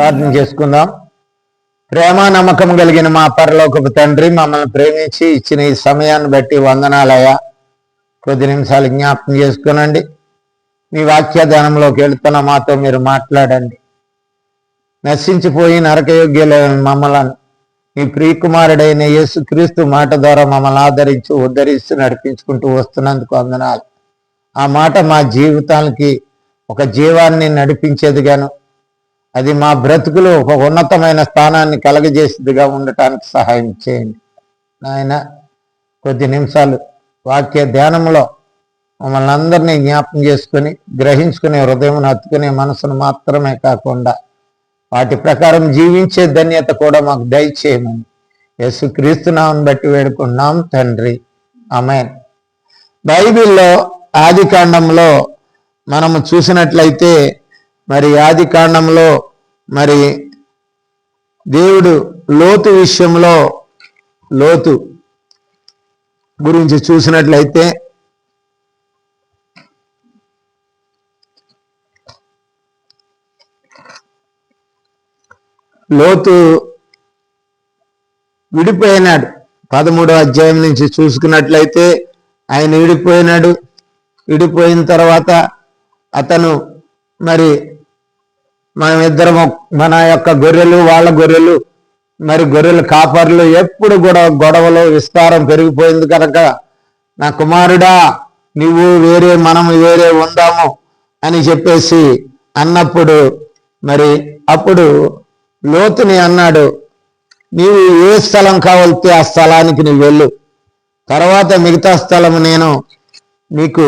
ప్రార్థన చేసుకుందాం. ప్రేమ నమ్మకం కలిగిన మా పరలోకపు తండ్రి మమ్మల్ని ప్రేమించి ఇచ్చిన ఈ సమయాన్ని బట్టి వందనాలయ్యా. కొద్ది నిమిషాలు జ్ఞాపకం చేసుకునండి. మీ వాక్యధనంలోకి వెళుతున్న మాతో మీరు మాట్లాడండి. నశించిపోయి నరకయోగ్యులైన మమ్మల్ని మీ ప్రియకుమారుడైన యేసు క్రీస్తు మాట ద్వారా మమ్మల్ని ఆదరించి ఉద్ధరిస్తూ నడిపించుకుంటూ వస్తున్నందుకు వందనాలు. ఆ మాట మా జీవితానికి ఒక జీవాన్ని నడిపించేదిగాను. అది మా బ్రతుకులో ఒక ఉన్నతమైన స్థానాన్ని కలగజేసేదిగా ఉండటానికి సహాయం చేయండి. నాయన కొద్ది నిమిషాలు వాక్య ధ్యానంలో మమ్మల్ని అందరినీ జ్ఞాపకం చేసుకుని గ్రహించుకునే హృదయం హత్తుకునే మనసును మాత్రమే కాకుండా వాటి ప్రకారం జీవించే ధన్యత కూడా మాకు దయచేయమని యేసుక్రీస్తునామని బట్టి వేడుకున్నాం తండ్రి. అమెన్ బైబిల్లో ఆది కాండంలో మనము చూసినట్లయితే మరి ఆది కాండంలో మరి దేవుడు లోతు విషయంలో లోతు గురించి చూసినట్లయితే లోతు విడిపోయినాడు. పదమూడో అధ్యాయం నుంచి చూసుకున్నట్లయితే ఆయన విడిపోయినాడు. విడిపోయిన తర్వాత అతను మరి మనమిద్దరం మన యొక్క గొర్రెలు వాళ్ళ గొర్రెలు మరి గొర్రెలు కాపర్లు ఎప్పుడు కూడా గొడవలు విస్తారం పెరిగిపోయింది కనుక నా కుమారుడా నువ్వు వేరే మనం వేరే ఉందాము అని చెప్పేసి అన్నప్పుడు మరి అప్పుడు లోతుని అన్నాడు నీవు ఏ స్థలం కావాలితే ఆ స్థలానికి నువ్వు వెళ్ళు. తర్వాత మిగతా స్థలం నేను నీకు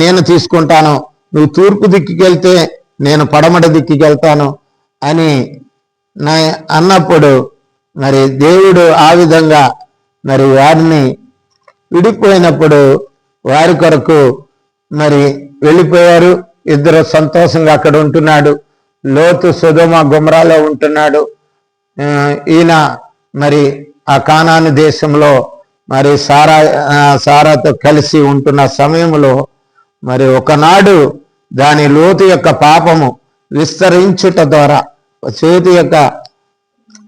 నేను తీసుకుంటాను. నువ్వు తూర్పు దిక్కుకెళ్తే నేను పడమట దిక్కుకి వెళ్తాను అని నా అన్నప్పుడు మరి దేవుడు ఆ విధంగా మరి వారిని విడిపోయినప్పుడు వారి కొరకు మరి వెళ్ళిపోయారు. ఇద్దరు సంతోషంగా అక్కడ ఉంటున్నాడు. లోతు సుధుమ గుమ్రాలో ఉంటున్నాడు. ఈయన మరి ఆ కానాను దేశంలో మరి సారా సారాతో కలిసి ఉంటున్న సమయంలో మరి ఒకనాడు దాని లోతు యొక్క పాపము విస్తరించుట ద్వారా చేతి యొక్క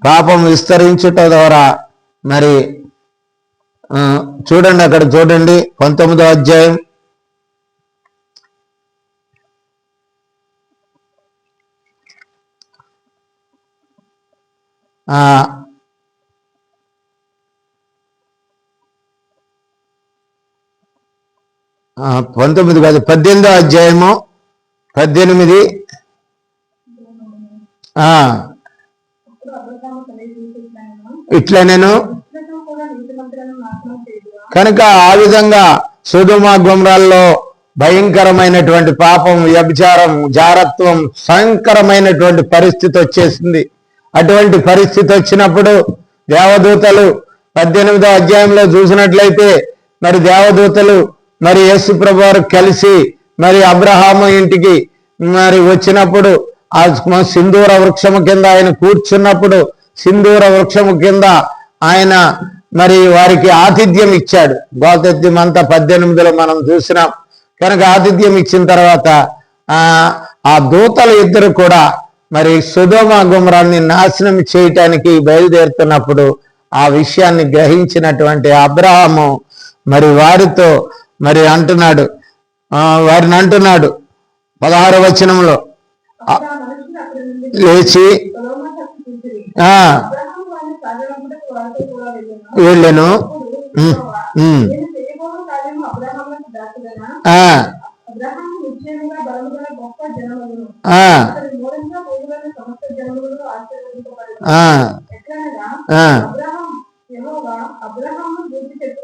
పాపం విస్తరించుట ద్వారా మరి చూడండి అక్కడ చూడండి పంతొమ్మిదో అధ్యాయం. పంతొమ్మిది కాదు పద్దెనిమిదో అధ్యాయము. పద్దెనిమిది. ఆ, ఇట్లా నేను కనుక ఆ విధంగా సుధుమా గుమ్రాల్లో భయంకరమైనటువంటి పాపం వ్యభిచారం జారత్వం భయంకరమైనటువంటి పరిస్థితి వచ్చేసింది. అటువంటి పరిస్థితి వచ్చినప్పుడు దేవదూతలు పద్దెనిమిదో అధ్యాయంలో చూసినట్లయితే మరి దేవదూతలు మరి యేసు ప్రభు వారు కలిసి మరి అబ్రహాము ఇంటికి మరి వచ్చినప్పుడు ఆ సింధూర వృక్షము కింద ఆయన కూర్చున్నప్పుడు సింధూర వృక్షము కింద ఆయన మరి వారికి ఆతిథ్యం ఇచ్చాడు. గోతిథ్యం అంతా పద్దెనిమిదిలో మనం చూసినాం. కనుక ఆతిథ్యం ఇచ్చిన తర్వాత ఆ దూతలు ఇద్దరు కూడా మరి సుధోమ గుమరాన్ని నాశనం చేయటానికి బయలుదేరుతున్నప్పుడు ఆ విషయాన్ని గ్రహించినటువంటి అబ్రహాము మరి వారితో మరి అంటున్నాడు వారిని అంటున్నాడు. పదహార వచనంలో. లేచి ఆ వెళ్ళను. ఉమ్, ఆ,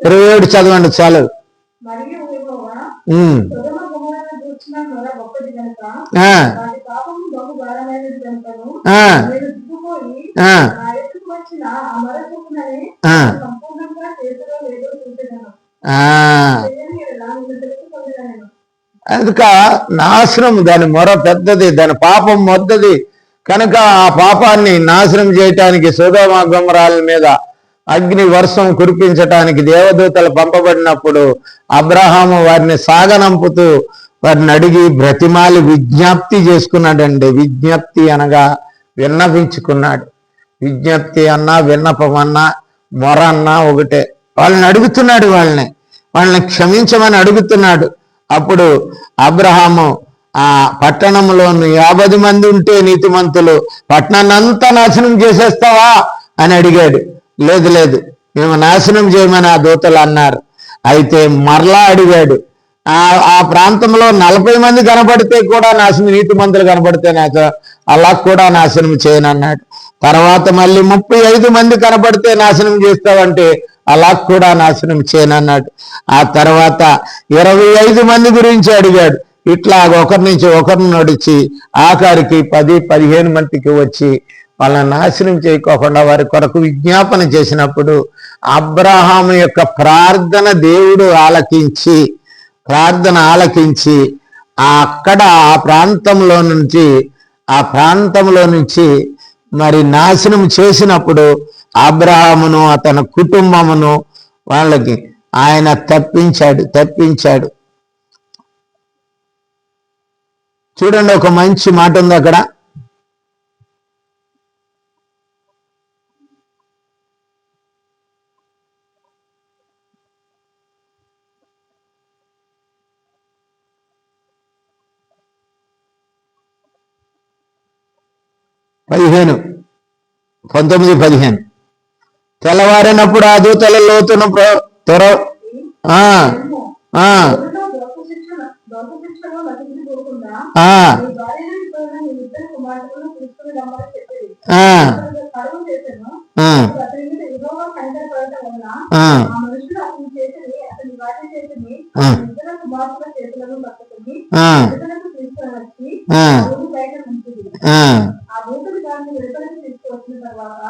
ఇరవై ఏడు చదవండి చాలు. అందుక నాశనం దాని మొర పెద్దది దాని పాపం మొద్దది. కనుక ఆ పాపాన్ని నాశనం చేయటానికి సుధోమ గుమరాల మీద అగ్ని వర్షం కురిపించటానికి దేవదూతలు పంపబడినప్పుడు అబ్రహాము వారిని సాగనంపుతూ వారిని అడిగి బ్రతిమాలి విజ్ఞప్తి చేసుకున్నాడండి. విజ్ఞప్తి అనగా విన్నపించుకున్నాడు విజ్ఞప్తి అన్నా విన్నపం అన్నా మొర అన్నా ఒకటే. వాళ్ళని అడుగుతున్నాడు వాళ్ళని. వాళ్ళని క్షమించమని అడుగుతున్నాడు. అప్పుడు అబ్రహాము ఆ పట్టణంలోని యాభై మంది ఉంటే నీతిమంతులు పట్టణాన్ని అంతా నాశనం చేసేస్తావా? అని అడిగాడు. లేదు లేదు. మేము నాశనం చేయమని ఆ దూతలు అన్నారు. అయితే మరలా అడిగాడు ఆ ప్రాంతంలో నలభై మంది కనబడితే కూడా నాశనం నీతి మందులు కనబడితే నాకు అలా కూడా నాశనం చేయనన్నాడు. తర్వాత మళ్ళీ ముప్పై ఐదు మంది కనబడితే నాశనం చేస్తావంటే అలా కూడా నాశనం చేయనన్నాడు. ఆ తర్వాత ఇరవై ఐదు మంది గురించి అడిగాడు. ఇట్లా ఒకరి నుంచి ఒకరిని నడిచి ఆఖరికి పది పదిహేను మందికి వచ్చి వాళ్ళని నాశనం చేయకోకుండా వారి కొరకు విజ్ఞాపన చేసినప్పుడు అబ్రహాము యొక్క ప్రార్థన దేవుడు ఆలకించి ప్రార్థన ఆలకించి అక్కడ ఆ ప్రాంతంలో నుంచి ఆ ప్రాంతంలో నుంచి మరి నాశనం చేసినప్పుడు అబ్రహామును అతని కుటుంబమును వాళ్ళకి ఆయన తప్పించాడు తప్పించాడు. చూడండి ఒక మంచి మాట ఉంది అక్కడ. పదిహేను. పంతొమ్మిది పదిహేను. తెల్లవారినప్పుడు ఆ దూతల లోతున త్వర ఆ, దాన్ని వెలుపలికి తీసుకువచ్చిన తర్వాత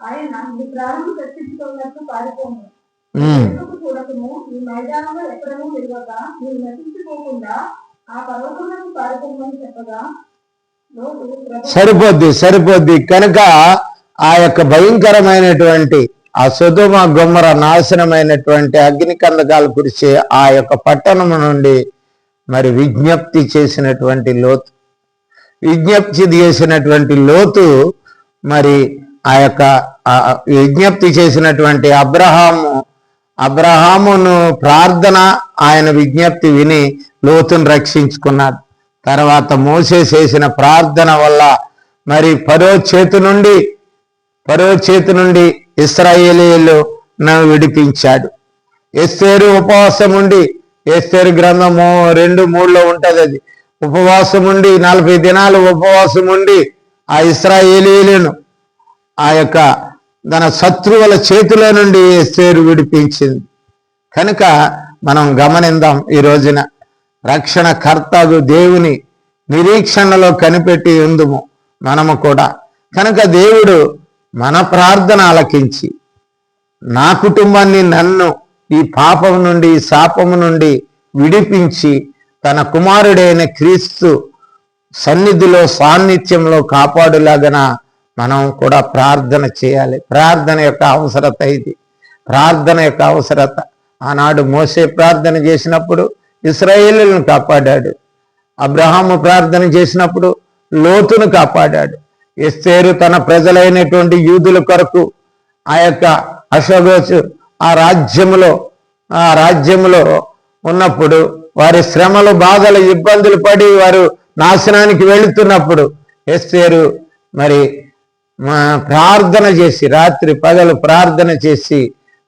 ఆయన నీ ప్రాణం రక్షించుకున్నట్టు పారిపోము చూడకము ఈ మైదానంలో ఎక్కడనూ విలువక నీవు నశించుకోకుండా ఆ పర్వతములకు పారిపోమని చెప్పగా సరిపోద్ది సరిపోద్ది. కనుక ఆ యొక్క భయంకరమైనటువంటి ఆ సుధుమ గుమ్మర నాశనమైనటువంటి అగ్ని కందకాలు కురిసే ఆ యొక్క పట్టణం నుండి మరి విజ్ఞప్తి చేసినటువంటి లోతు విజ్ఞప్తి చేసినటువంటి లోతు మరి ఆ యొక్క విజ్ఞప్తి చేసినటువంటి అబ్రహాము అబ్రహామును ప్రార్థన ఆయన విజ్ఞప్తి విని లోతును రక్షించుకున్నాడు. తర్వాత మోసే చేసిన ప్రార్థన వల్ల మరి పరో చేతి నుండి పరో చేతి నుండి ఇస్రాయేలీలు విడిపించాడు. ఎస్తేరు ఉపవాసం ఉండి ఎస్తేరు గ్రంథము రెండు మూడులో ఉంటుంది అది. ఉపవాసం ఉండి నలభై దినాలు ఉపవాసం ఉండి ఆ ఇస్రాయేలీలను ఆ యొక్క తన శత్రువుల చేతిలో నుండి ఎస్తేరు విడిపించింది. కనుక మనం గమనిందాం ఈ రోజున రక్షణ కర్తగు దేవుని నిరీక్షణలో కనిపెట్టి ఉందుము మనము కూడా. కనుక దేవుడు మన ప్రార్థన ఆలకించి నా కుటుంబాన్ని నన్ను ఈ పాపం నుండి శాపం శాపము నుండి విడిపించి తన కుమారుడైన క్రీస్తు సన్నిధిలో సాన్నిధ్యంలో కాపాడులాగన మనం కూడా ప్రార్థన చేయాలి. ప్రార్థన యొక్క అవసరత ఇది. ప్రార్థన యొక్క అవసరత. ఆనాడు మోసే ప్రార్థన చేసినప్పుడు ఇస్రాయేలులను కాపాడాడు. అబ్రహాము ప్రార్థన చేసినప్పుడు లోతును కాపాడాడు. ఎస్తేరు తన ప్రజలైనటువంటి యూదుల కొరకు ఆ యొక్క అశోగోసు ఆ రాజ్యములో ఆ రాజ్యములో ఉన్నప్పుడు వారి శ్రమలు బాధలు ఇబ్బందులు పడి వారు నాశనానికి వెళుతున్నప్పుడు ఎస్తేరు మరి మా ప్రార్థన చేసి రాత్రి పగలు ప్రార్థన చేసి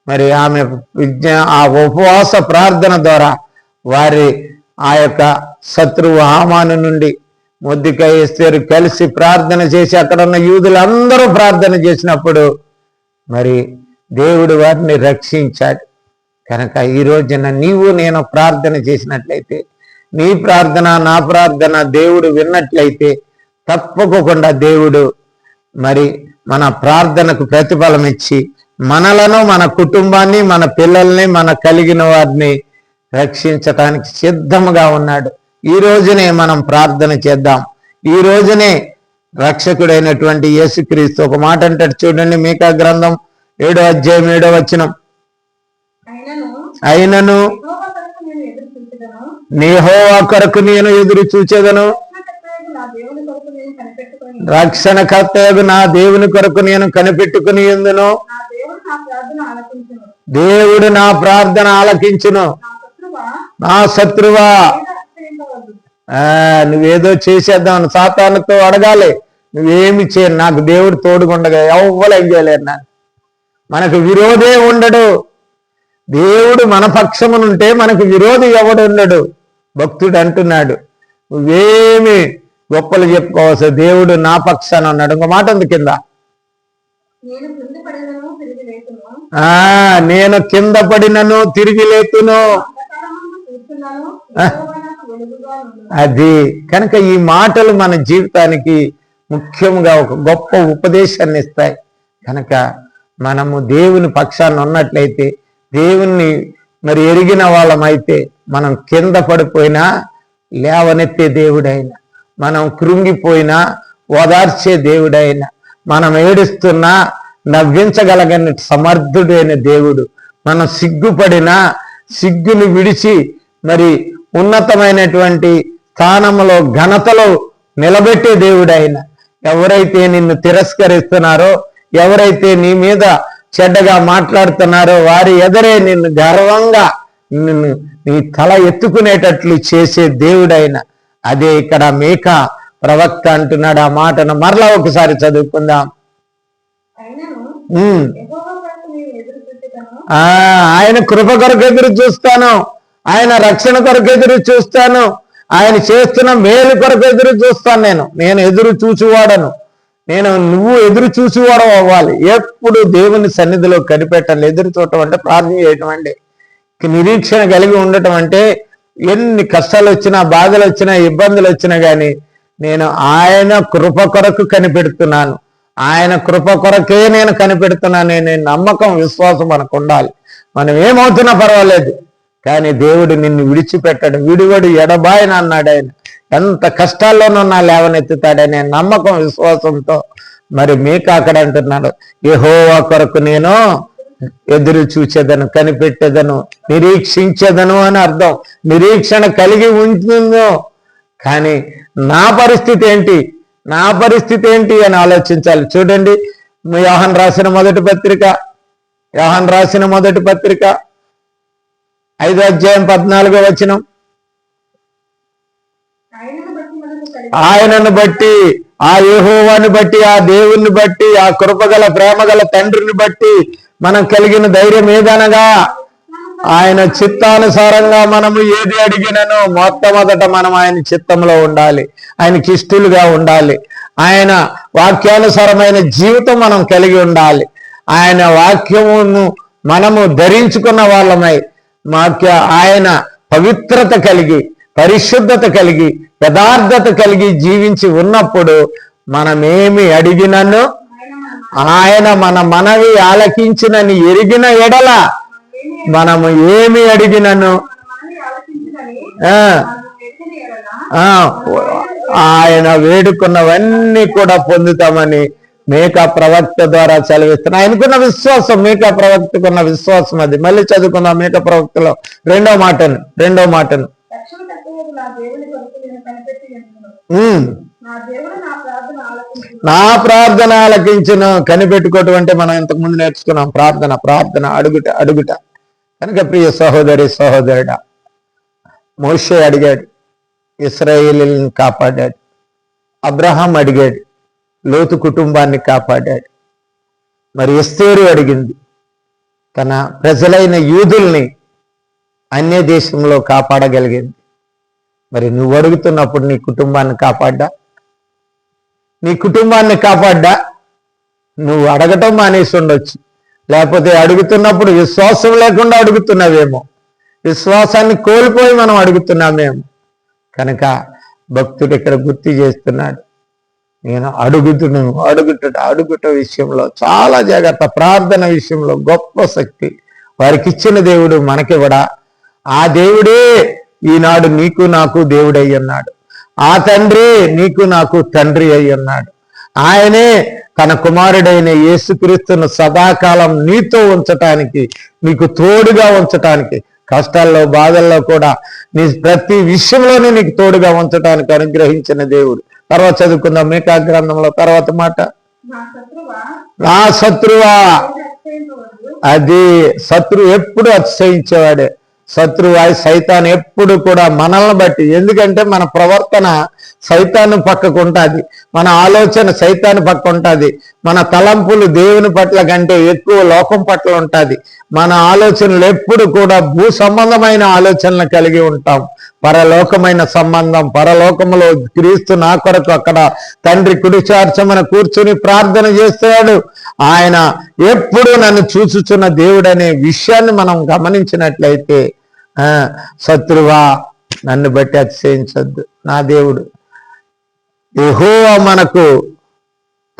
మరి ఆమె విజ్ఞ ఆ ఉపవాస ప్రార్థన ద్వారా వారి ఆ యొక్క శత్రువు ఆమాను నుండి మొద్దికాయ ఎస్తేరు కలిసి ప్రార్థన చేసి అక్కడ ఉన్న యూదులందరూ ప్రార్థన చేసినప్పుడు మరి దేవుడు వారిని రక్షించాడు. కనుక ఈ రోజున నీవు నేను ప్రార్థన చేసినట్లయితే నీ ప్రార్థన నా ప్రార్థన దేవుడు విన్నట్లయితే తప్పకుండా దేవుడు మరి మన ప్రార్థనకు ప్రతిఫలం ఇచ్చి మనలను మన కుటుంబాన్ని మన పిల్లల్ని మన కలిగిన వారిని రక్షించటానికి సిద్ధముగా ఉన్నాడు. ఈ రోజునే మనం ప్రార్థన చేద్దాం. ఈ రోజునే రక్షకుడైనటువంటి యేసుక్రీస్తు ఒక మాట అంటాడు చూడండి మీకా గ్రంథం ఏడో అధ్యాయం ఏడో వచనం. అయినను అయినను యెహోవా కొరకు నేను ఎదురు చూచేదను. రక్షణకర్తయగు నా దేవుని కొరకు నేను నా దేవుని కొరకు నేను కనిపెట్టుకుని ఎందును. దేవుడు నా ప్రార్థన ఆలకించును. నా శత్రువా. నువ్వేదో చేసేద్దాం సాతానుతో అడగాలి. నువ్వేమి చేయను. నాకు దేవుడు తోడుగుండగా ఎవ్వలేం చేయలేరు నాకు మనకు విరోధే ఉండడు. దేవుడు మన పక్షమునుంటే మనకు విరోధి ఎవడు ఉండడు భక్తుడు అంటున్నాడు. నువ్వేమి గొప్పలు చెప్పుకోవాల్సి దేవుడు నా పక్షాన ఉన్నాడు. ఇంకో మాట ఉంది కింద. నేను కింద పడినను తిరిగి లేతును. అది కనుక ఈ మాటలు మన జీవితానికి ముఖ్యంగా ఒక గొప్ప ఉపదేశాన్ని ఇస్తాయి. కనుక మనము దేవుని పక్షాన్ని ఉన్నట్లయితే దేవుణ్ణి మరి ఎరిగిన వాళ్ళమైతే మనం కింద పడిపోయినా లేవనెత్తే దేవుడైన మనం కృంగిపోయినా ఓదార్చే దేవుడైన మనం ఏడుస్తున్నా నవ్వించగలగని సమర్థుడైన దేవుడు. మనం సిగ్గుపడినా సిగ్గుని విడిచి మరి ఉన్నతమైనటువంటి స్థానంలో ఘనతలో నిలబెట్టే దేవుడైన. ఎవరైతే నిన్ను తిరస్కరిస్తున్నారో ఎవరైతే నీ మీద చెడ్డగా మాట్లాడుతున్నారో. వారి ఎదరే నిన్ను గర్వంగా నిన్ను నీ తల ఎత్తుకునేటట్లు చేసే దేవుడైన. అదే ఇక్కడ మేక ప్రవక్త అంటున్నాడు ఆ మాటను మరలా ఒకసారి చదువుకుందాం. ఆయన కృప కొరకు ఎదురు చూస్తాను. ఆయన రక్షణ కొరకు ఎదురు చూస్తాను. ఆయన చేస్తున్న మేలు కొరకు ఎదురు చూస్తాను నేను. నేను ఎదురు చూచువాడను. నేను నువ్వు ఎదురు చూసేవాడు అవ్వాలి. ఎప్పుడు దేవుని సన్నిధిలో కనిపెట్టాలి ఎదురు చూడటం అంటే ప్రార్థన చేయటం అంటే నిరీక్షణ కలిగి ఉండటం అంటే ఎన్ని కష్టాలు వచ్చినా బాధలు వచ్చినా ఇబ్బందులు వచ్చినా కానీ నేను ఆయన కృప కొరకు కనిపెడుతున్నాను. ఆయన కృప కొరకే నేను కనిపెడుతున్నాను. నేను నమ్మకం విశ్వాసం మనకు ఉండాలి. మనం ఏమవుతున్నా పర్వాలేదు. కానీ దేవుడు నిన్ను విడిచిపెట్టాడు. విడివడు ఎడబాయన అన్నాడు ఆయన. ఎంత కష్టాల్లోనన్నా లేవనెత్తుతాడనే నమ్మకం విశ్వాసంతో మరి మీకు అక్కడ అంటున్నాడు. ఏహోవా కొరకు నేను ఎదురు చూచేదను కనిపెట్టేదను నిరీక్షించేదను అని అర్థం. నిరీక్షణ కలిగి ఉంటుందో? కానీ నా పరిస్థితి ఏంటి? నా పరిస్థితి ఏంటి అని ఆలోచించాలి. చూడండి యోహన్ రాసిన మొదటి పత్రిక యోహన్ రాసిన మొదటి పత్రిక ఐదో అధ్యాయం పద్నాలుగో వచనం. ఆయనను బట్టి ఆ యెహోవాని బట్టి ఆ దేవుణ్ణి బట్టి ఆ కృపగల ప్రేమగల తండ్రిని బట్టి మనం కలిగిన ధైర్యం ఏదనగా? ఆయన చిత్తానుసారంగా మనము ఏది అడిగినను మొట్టమొదట మనం ఆయన చిత్తంలో ఉండాలి. ఆయనకి ఇష్టలుగా ఉండాలి. ఆయన వాక్యానుసారమైన జీవితం మనం కలిగి ఉండాలి. ఆయన వాక్యమును మనము ధరించుకున్న వాళ్ళమై వాక్య ఆయన పవిత్రత కలిగి పరిశుద్ధత కలిగి యథార్థత కలిగి జీవించి ఉన్నప్పుడు మనమేమి అడిగినను? ఆయన మన మనవి ఆలకించినని ఎరిగిన ఎడల మనము ఏమి అడిగినను? ఆయన వేడుకున్నవన్నీ కూడా పొందుతామని మేకా ప్రవక్త ద్వారా చదివిస్తున్నా ఆయనకున్న విశ్వాసం మేకా ప్రవక్తకున్న విశ్వాసం అది. మళ్ళీ చదువుకుందాం మేకా ప్రవక్తలో. రెండో మాటను రెండో మాటను. నా ప్రార్థన ఆలకించును. కనిపెట్టుకోవటం అంటే మనం ఇంతకు ముందు నేర్చుకున్నాం. ప్రార్థన ప్రార్థన అడుగుట అడుగుట. కనుక ప్రియ సహోదరి సహోదరుడా మోషే అడిగాడు ఇస్రాయేలీలను కాపాడాడు. అబ్రహాం అడిగాడు లోతు కుటుంబాన్ని కాపాడాడు. మరి ఎస్తేరు అడిగింది తన ప్రజలైన యూదుల్ని అన్య దేశంలో కాపాడగలిగింది. మరి నువ్వు అడుగుతున్నప్పుడు నీ కుటుంబాన్ని కాపాడ్డా? నీ కుటుంబాన్ని కాపాడ్డా? నువ్వు అడగటం మానేసి ఉండొచ్చు. లేకపోతే అడుగుతున్నప్పుడు విశ్వాసం లేకుండా అడుగుతున్నావేమో. విశ్వాసాన్ని కోల్పోయి మనం అడుగుతున్నామేమో. కనుక భక్తుడు ఇక్కడ గుర్తు చేస్తున్నాడు నేను అడుగుతున్నాను అడుగుట అడుగుట విషయంలో చాలా జాగ్రత్త. ప్రార్థన విషయంలో గొప్ప శక్తి. వారికి ఇచ్చిన దేవుడు మనకివ్వడా? ఆ దేవుడే ఈనాడు నీకు నాకు దేవుడై ఉన్నాడు. ఆ తండ్రి నీకు నాకు తండ్రి అయి ఉన్నాడు. ఆయనే తన కుమారుడైన యేసుక్రీస్తును సదాకాలం నీతో ఉంచటానికి నీకు తోడుగా ఉంచటానికి కష్టాల్లో బాధల్లో కూడా నీ ప్రతి విషయంలోనే నీకు తోడుగా ఉంచటానికి అనుగ్రహించిన దేవుడు. తర్వాత చదువుకుందాం మీకా గ్రంథంలో తర్వాత మాట. నా శత్రువా. అది శత్రువు ఎప్పుడు అతిశయించేవాడే? శత్రువు సైతాన్ ఎప్పుడు కూడా మనల్ని బట్టి. ఎందుకంటే మన ప్రవర్తన సైతాను పక్కకు ఉంటుంది. మన ఆలోచన సైతాను పక్క ఉంటుంది. మన తలంపులు దేవుని పట్ల కంటే ఎక్కువ లోకం పట్ల ఉంటుంది. మన ఆలోచనలు ఎప్పుడు కూడా భూ సంబంధమైన ఆలోచనలు కలిగి ఉంటాం. పరలోకమైన సంబంధం పరలోకములో క్రీస్తు నా కొరకు అక్కడ తండ్రి కుడిచార్చమని కూర్చుని ప్రార్థన చేస్తాడు. ఆయన ఎప్పుడు నన్ను చూచుచున్న దేవుడనే విషయాన్ని మనం గమనించినట్లయితే శత్రువా నన్ను బట్టి అతిశయించద్దు. నా దేవుడు. యెహోవా మనకు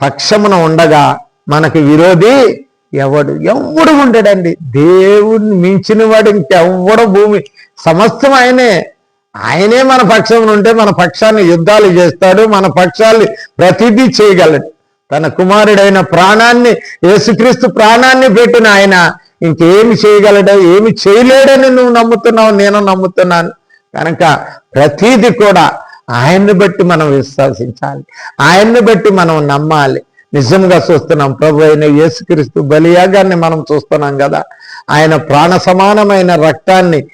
పక్షమున ఉండగా మనకు విరోధి ఎవడు? ఎవడు ఉండడండి? దేవుడిని మించిన వాడు ఇంకెవ్వడు భూమి. సమస్తం ఆయనే. ఆయనే మన పక్షం ఉంటే మన పక్షాన్ని యుద్ధాలు చేస్తాడు మన పక్షాన్ని ప్రతిదీ చేయగలడు. తన కుమారుడైన ప్రాణాన్ని యేసుక్రీస్తు ప్రాణాన్ని పెట్టిన ఆయన ఇంకేమి చేయగలడా ఏమి చేయలేడని నువ్వు నమ్ముతున్నావు నేను నమ్ముతున్నాను. కనుక ప్రతీది కూడా ఆయన్ని బట్టి మనం విశ్వసించాలి. ఆయన్ని బట్టి మనం నమ్మాలి. నిజంగా చూస్తున్నాం ప్రభు అయిన యేసుక్రీస్తు బలియాగాన్ని మనం చూస్తున్నాం కదా. ఆయన ప్రాణ సమానమైన రక్తాన్ని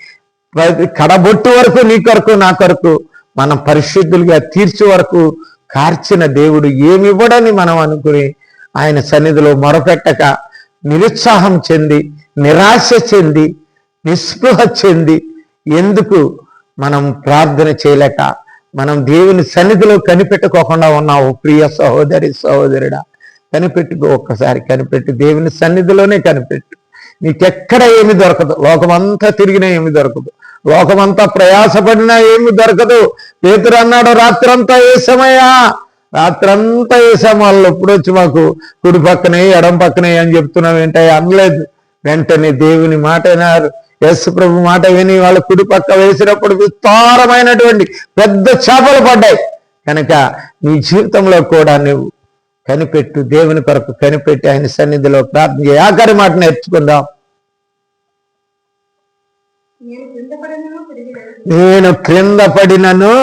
ప్రతి కడబొట్టు వరకు నీ కొరకు నా కొరకు మనం పరిశుద్ధులుగా తీర్చి వరకు కార్చిన దేవుడు ఏమి ఇవ్వడని మనం అనుకుని ఆయన సన్నిధిలో మొరపెట్టక నిరుత్సాహం చెంది నిరాశ చెంది నిస్పృహ చెంది ఎందుకు మనం ప్రార్థన చేయలేక మనం దేవుని సన్నిధిలో కనిపెట్టుకోకుండా ఉన్నావు ప్రియ సహోదరి సహోదరుడా. కనిపెట్టుకో ఒక్కసారి కనిపెట్టు. దేవుని సన్నిధిలోనే కనిపెట్టు. నీకెక్కడ ఏమి దొరకదు. లోకమంతా తిరిగినా ఏమి దొరకదు. లోకమంతా ప్రయాసపడినా ఏమి దొరకదు. పేతురు అన్నాడు రాత్రంతా వేసామయ్యా రాత్రంతా వేసాం వాళ్ళు ఎప్పుడు వచ్చి మాకు కుడి పక్కనే ఎడం పక్కనే అని చెప్తున్నావు ఏంటయ్యా అనలేదు. వెంటనే దేవుని మాట వినారు. యేసు ప్రభు మాట విని వాళ్ళ కుడి పక్క వేసినప్పుడు విస్తారమైనటువంటి పెద్ద చేపలు పడ్డాయి. కనుక నీ జీవితంలో కూడా నువ్వు కనిపెట్టు దేవుని కొరకు కనిపెట్టి ఆయన సన్నిధిలో ప్రార్థన చేయి. ఆఖరి మాట నేర్చుకుందాం. నేను కింద పడినను తిరిగి క్రింద పడినను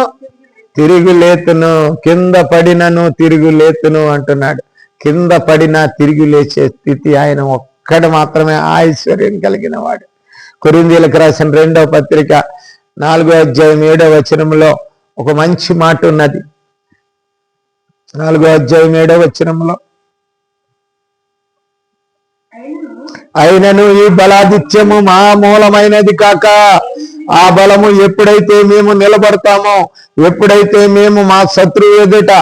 తిరిగి లేతును కింద పడినను తిరిగి లేతును అంటున్నాడు. కింద పడినా తిరిగి లేచే స్థితి ఆయన ఒక్కడు మాత్రమే ఐశ్వర్యం కలిగిన వాడు. కురిందీలకు రాసిన రెండవ పత్రిక నాలుగో అధ్యాయం ఏడవ వచనంలో ఒక మంచి మాట ఉన్నది. నాలుగో అధ్యాయం ఏడవ వచనంలో అయినను అయినను ఈ బలాదిత్యము మా మూలమైనది కాక ఆ బలము ఎప్పుడైతే మేము నిలబడతామో ఎప్పుడైతే మేము మా శత్రువు ఎదుట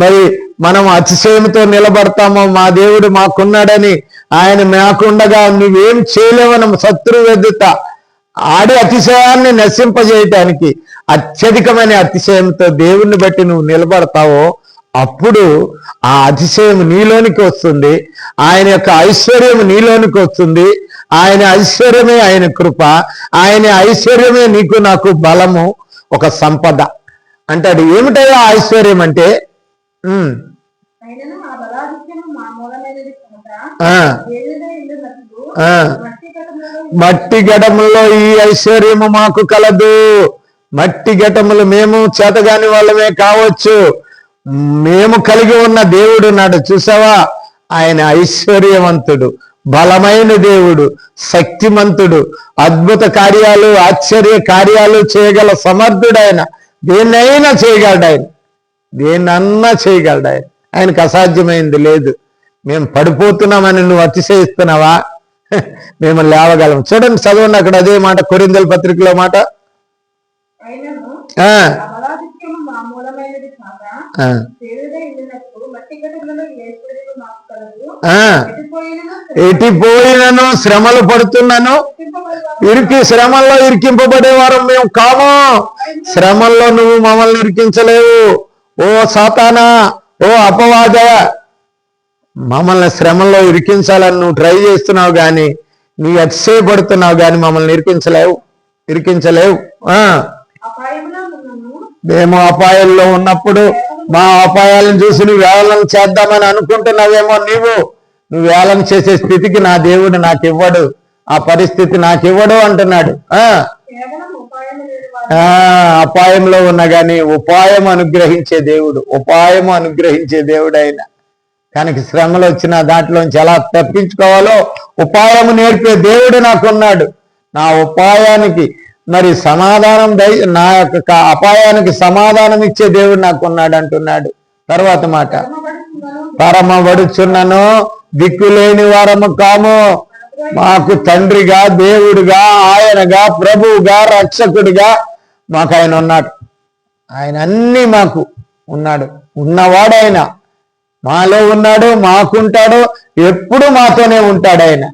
మరి మనం అతిశయంతో నిలబడతామో మా దేవుడు మాకున్నాడని ఆయన మాకుండగా నువ్వేం చేయలేవని శత్రువు ఎదుట ఆడి అతిశయాన్ని నశింపజేయటానికి అత్యధికమైన అతిశయంతో దేవుణ్ణి బట్టి నువ్వు నిలబడతావో అప్పుడు ఆ అతిశయం నీలోనికి వస్తుంది. ఆయన యొక్క ఐశ్వర్యం నీలోనికి వస్తుంది. ఆయన ఐశ్వర్యమే ఆయన కృప. ఆయన ఐశ్వర్యమే నీకు నాకు బలము ఒక సంపద. అంటాడు ఏమిటయ్యా ఐశ్వర్యం అంటే? మట్టి ఘటములో ఈ ఐశ్వర్యము మాకు కలదు. మట్టి ఘటములు మేము చేతగాని వాళ్ళమే కావచ్చు. మేము కలిగి ఉన్న దేవుడు నాడు చూసావా? ఆయన ఐశ్వర్యవంతుడు బలమైన దేవుడు శక్తిమంతుడు అద్భుత కార్యాలు ఆశ్చర్య కార్యాలు చేయగల సమర్థుడు ఆయన. దేన్నైనా చేయగలడు ఆయన. దేన్నన్నా చేయగలడు ఆయన. ఆయనకు అసాధ్యమైంది లేదు. మేము పడిపోతున్నామని నువ్వు అతిశయిస్తున్నావా? మేము లేవగలం. చూడండి చదవండి అక్కడ అదే మాట కొరిందల పత్రికలో మాట. ఎటుపోయినను శ్రమలు పడుతున్నాను? ఇరికి శ్రమల్లో ఇరికింపబడేవారు మేము కాము. శ్రమల్లో నువ్వు మమ్మల్ని ఇరికించలేవు. ఓ సాతానా ఓ అపవాద మమ్మల్ని శ్రమలో ఇరికించాలని నువ్వు ట్రై చేస్తున్నావు కానీ నువ్వు అతిశయపడుతున్నావు కానీ మమ్మల్ని ఇరికించలేవు ఇరికించలేవు. మేము అపాయంలో ఉన్నప్పుడు మా అపాయాలను చూసి నువ్వు వేలం చేద్దామని అనుకుంటున్నావేమో నీవు. నువ్వు వేలం చేసే స్థితికి నా దేవుడు నాకు ఇవ్వడు ఆ పరిస్థితి నాకు ఇవ్వడు అంటున్నాడు అపాయంలో ఉన్నా కానీ ఉపాయం అనుగ్రహించే దేవుడు ఉపాయం అనుగ్రహించే దేవుడు ఆయన. కనుక శ్రమలు వచ్చిన దాంట్లోంచి ఎలా తప్పించుకోవాలో ఉపాయము నేర్పే దేవుడు నాకున్నాడు. నా ఉపాయానికి మరి సమాధానం దై నా యొక్క అపాయానికి సమాధానం ఇచ్చే దేవుడు నాకున్నాడు అంటున్నాడు. తర్వాత మాట. శ్రమపడుతున్నాను పరమబడుచున్నను దిక్కులేని వారము కాము. మాకు తండ్రిగా దేవుడిగా ఆయనగా ప్రభువుగా రక్షకుడిగా మాకు ఆయన ఉన్నాడు. ఆయన అన్ని మాకు ఉన్నాడు. ఉన్నవాడు ఆయన మాలో ఉన్నాడు మాకుంటాడు ఎప్పుడు మాతోనే ఉంటాడు ఆయన.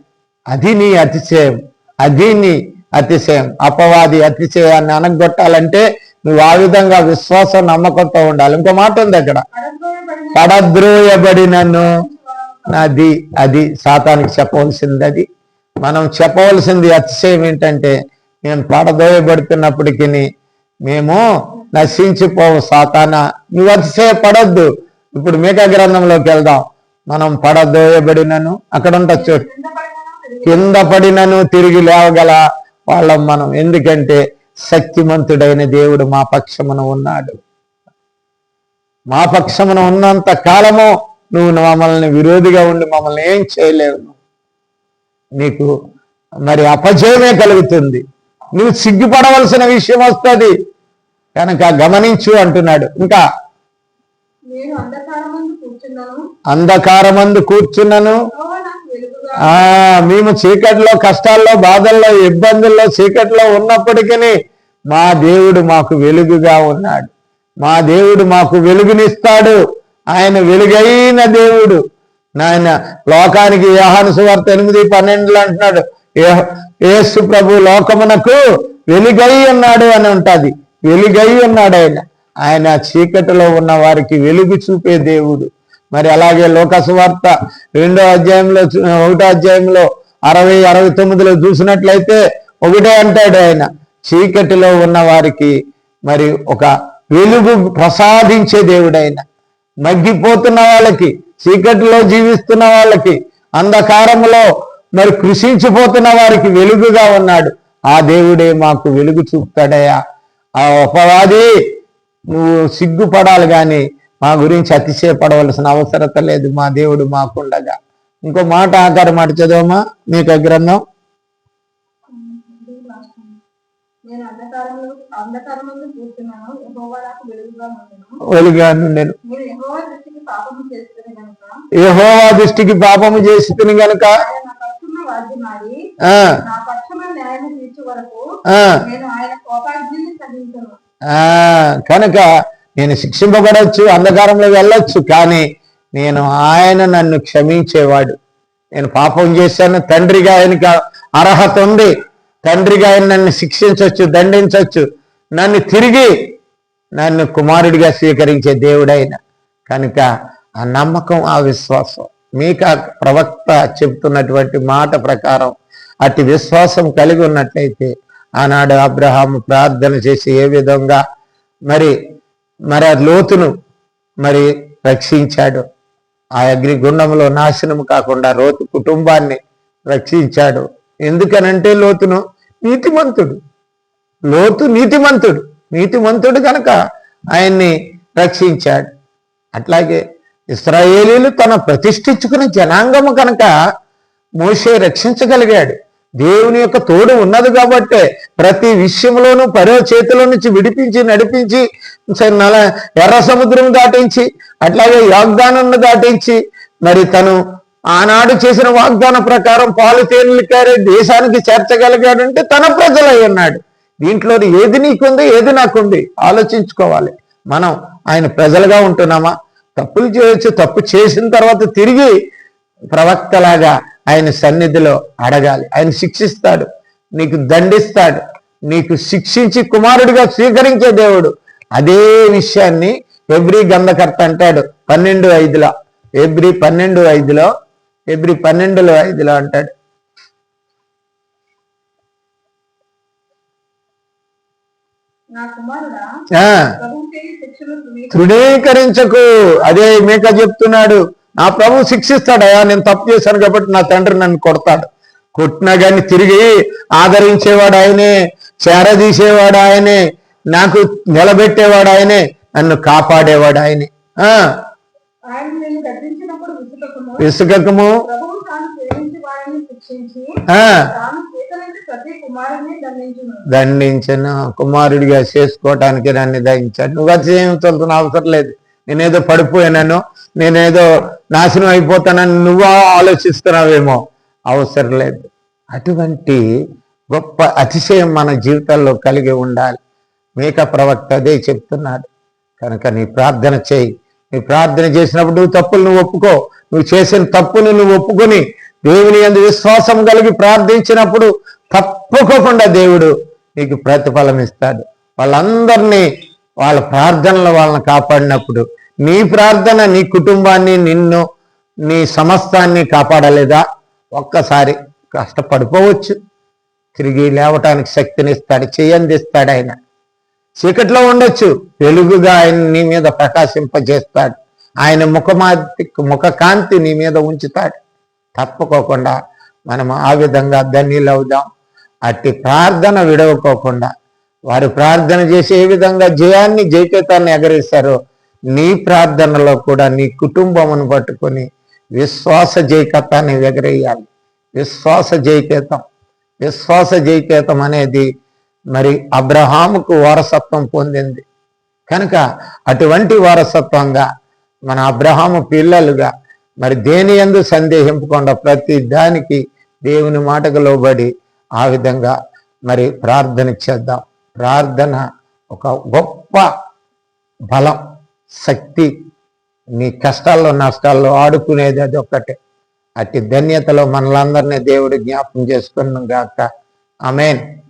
అది నీ అతిశయం. అది నీ అతిశయం. అపవాది అతిశయాన్ని అనగొట్టాలంటే నువ్వు ఆ విధంగా విశ్వాసం నమ్మకంతో ఉండాలి. ఇంకో మాట ఉంది అక్కడ. పడద్రోయబడిన పడద్రోయబడినను. అది అది సాతానికి చెప్పవలసింది అది. మనం చెప్పవలసింది అతిశయం ఏంటంటే నేను పడదోయబడుతున్నప్పటికీ మేము నశించిపోవు సాతాన. నువ్వు అతిశయపడద్దు. ఇప్పుడు మేకా గ్రంథంలోకి వెళ్దాం. మనం పడదోయబడినను అక్కడ ఉండొచ్చు కింద పడినను తిరిగి లేవగల వాళ్ళం మనం. ఎందుకంటే శక్తిమంతుడైన దేవుడు మా పక్షమున ఉన్నాడు. మా పక్షమున ఉన్నంత కాలము నువ్వు మమ్మల్ని విరోధిగా ఉండి మమ్మల్ని ఏం చేయలేవు నీకు మరి అపజయమే కలుగుతుంది. నువ్వు సిగ్గుపడవలసిన విషయం వస్తుంది. కనుక గమనించు అంటున్నాడు. ఇంకా అంధకారమందు కూర్చున్నాను. మేము చీకట్లో కష్టాల్లో బాధల్లో ఇబ్బందుల్లో చీకట్లో ఉన్నప్పటికీ మా దేవుడు మాకు వెలుగుగా ఉన్నాడు. మా దేవుడు మాకు వెలుగునిస్తాడు. ఆయన వెలుగైన దేవుడు. నాయన లోకానికి యోహాను సువార్త ఎనిమిది పన్నెండులో అంటున్నాడు "ఏ- యేసు ప్రభు లోకమునకు వెలుగై ఉన్నాడు అని ఉంటది. వెలుగై ఉన్నాడు ఆయన. ఆయన చీకటిలో ఉన్న వారికి వెలుగు చూపే దేవుడు. మరి అలాగే లోకసువార్త రెండో అధ్యాయంలో ఒకటో అధ్యాయంలో అరవై అరవై తొమ్మిదిలో చూసినట్లయితే ఒకటే అంటాడు ఆయన చీకటిలో ఉన్న వారికి మరి ఒక వెలుగు ప్రసాదించే దేవుడు ఆయన మగ్గిపోతున్న వాళ్ళకి చీకటిలో జీవిస్తున్న వాళ్ళకి అంధకారంలో మరి కృషించిపోతున్న వారికి వెలుగుగా ఉన్నాడు. ఆ దేవుడే మాకు వెలుగు చూపుతాడయా ఆ ఉపవాది నువ్వు సిగ్గుపడాలి కానీ మా గురించి అతిశయపడవలసిన అవసరత లేదు మా దేవుడు మాకుండగా. ఇంకో మాట ఆకారం మాట చదవమా? మీకు గ్రంథం? వెలుగా నేను నేను యెహోవా దృష్టికి పాపము చేసి తిని గనుక. నా నా పక్షున న్యాయం తీర్చు వరకు నేను ఆయన సహించను. కనుక నేను శిక్షింపబడవచ్చు అంధకారంలో వెళ్ళొచ్చు కానీ నేను ఆయన నన్ను క్షమించేవాడు. నేను పాపం చేశాను తండ్రిగా ఆయనకి అర్హత ఉంది. తండ్రిగా ఆయన నన్ను శిక్షించవచ్చు దండించవచ్చు నన్ను తిరిగి నన్ను కుమారుడిగా స్వీకరించే దేవుడైన. కనుక ఆ నమ్మకం ఆ విశ్వాసం మీకు ఆ ప్రవక్త చెప్తున్నటువంటి మాట ప్రకారం అటు విశ్వాసం కలిగి ఉన్నట్లయితే ఆనాడు అబ్రహాము ప్రార్థన చేసి ఏ విధంగా మరి మరి ఆ లోతును మరి రక్షించాడు. ఆ అగ్నిగుండంలో నాశనం కాకుండా లోతు కుటుంబాన్ని రక్షించాడు. ఎందుకనంటే లోతును నీతిమంతుడు. లోతు నీతిమంతుడు. నీతిమంతుడు కనుక ఆయన్ని రక్షించాడు. అట్లాగే ఇస్రాయేలీలు తన ప్రతిష్ఠించుకున్న జనాంగము కనుక మోషే రక్షించగలిగాడు. దేవుని యొక్క తోడు ఉన్నది కాబట్టే ప్రతి విషయంలోనూ పరో చేతిలో నుంచి విడిపించి నడిపించి నల ఎర్ర సముద్రం దాటించి అట్లాగే వాగ్దానాన్ని దాటించి మరి తను ఆనాడు చేసిన వాగ్దాన ప్రకారం పాలు తేనెలు కారే దేశానికి చేర్చగలిగాడంటే తన ప్రజలై ఉన్నాడు. దీంట్లో ఏది నీకుంది ఏది నాకుంది ఆలోచించుకోవాలి. మనం ఆయన ప్రజలుగా ఉంటున్నామా? తప్పులు చేయొచ్చు తప్పు చేసిన తర్వాత తిరిగి ప్రవక్తలాగా ఆయన సన్నిధిలో అడగాలి. ఆయన శిక్షిస్తాడు నీకు దండిస్తాడు. నీకు శిక్షించి కుమారుడిగా స్వీకరించే దేవుడు. అదే విషయాన్ని ఎబ్రి గంధకర్త అంటాడు పన్నెండు ఐదులో. ఎబ్రి పన్నెండు ఐదులో ఎబ్రి పన్నెండులో ఐదులో అంటాడు. తృణీకరించకు. అదే మేక చెప్తున్నాడు నా ప్రభు శిక్షిస్తాడయా నేను తప్పు చేశాను కాబట్టి నా తండ్రి నన్ను కొడతాడు. కొట్టినా గాని తిరిగి ఆదరించేవాడు ఆయనే. చేరదీసేవాడు ఆయనే నాకు నిలబెట్టేవాడు ఆయనే నన్ను కాపాడేవాడు ఆయనే. విసుకకుము దండించును. కుమారుడిగా చేసుకోవటానికి నన్ను దయించాడు నువ్వు అతిశయించాల్సిన అవసరం లేదు. నేనేదో పడిపోయానను నేనేదో నాశనం అయిపోతానని నువ్వు ఆలోచిస్తున్నావేమో. అవసరం లేదు. అటువంటి గొప్ప అతిశయం మన జీవితాల్లో కలిగి ఉండాలి. మేక ప్రవక్త అదే చెప్తున్నాడు. కనుక నీ ప్రార్థన చేయి. నీ ప్రార్థన చేసినప్పుడు నువ్వు తప్పులు నువ్వు ఒప్పుకో. నువ్వు చేసిన తప్పుని నువ్వు ఒప్పుకొని దేవుని అందు విశ్వాసం కలిగి ప్రార్థించినప్పుడు తప్పుకోకుండా దేవుడు నీకు ప్రతిఫలం ఇస్తాడు. వాళ్ళందరినీ వాళ్ళ ప్రార్థనలు వాళ్ళని కాపాడినప్పుడు నీ ప్రార్థన నీ కుటుంబాన్ని నిన్ను నీ సమస్తాన్ని కాపాడలేదా? ఒక్కసారి కష్టపడిపోవచ్చు. తిరిగి లేవటానికి శక్తినిస్తాడు చేయందిస్తాడు ఆయన. చీకట్లో ఉండొచ్చు వెలుగుగా ఆయన నీ మీద ప్రకాశింపజేస్తాడు. ఆయన ముఖమాతి ముఖ కాంతి నీ మీద ఉంచుతాడు. తప్పుకోకుండా మనం ఆ విధంగా ధన్యులవుదాం. అట్టి ప్రార్థన విడవకోకుండా వారు ప్రార్థన చేసి ఏ విధంగా జయాన్ని జయకేతాన్ని ఎగరేశారో నీ ప్రార్థనలో కూడా నీ కుటుంబమును పట్టుకొని విశ్వాస జయకతాన్ని ఎగరేయాలి. విశ్వాస జయకేతం. విశ్వాస జయకేతం అనేది మరి అబ్రహాముకు వారసత్వం పొందింది. కనుక అటువంటి వారసత్వంగా మన అబ్రహాము పిల్లలుగా మరి దేని ఎందు సందేహింపకుండా ప్రతి దానికి దేవుని మాటకు లోబడి ఆ విధంగా మరి ప్రార్థన చేద్దాం. ప్రార్థన ఒక గొప్ప బలం శక్తి నీ కష్టాల్లో నష్టాల్లో ఆడుకునేది అది ఒక్కటే అతి ధన్యతలో మనలందరినీ దేవుడు జ్ఞాపం చేసుకున్నాం గాక. ఆమెన్.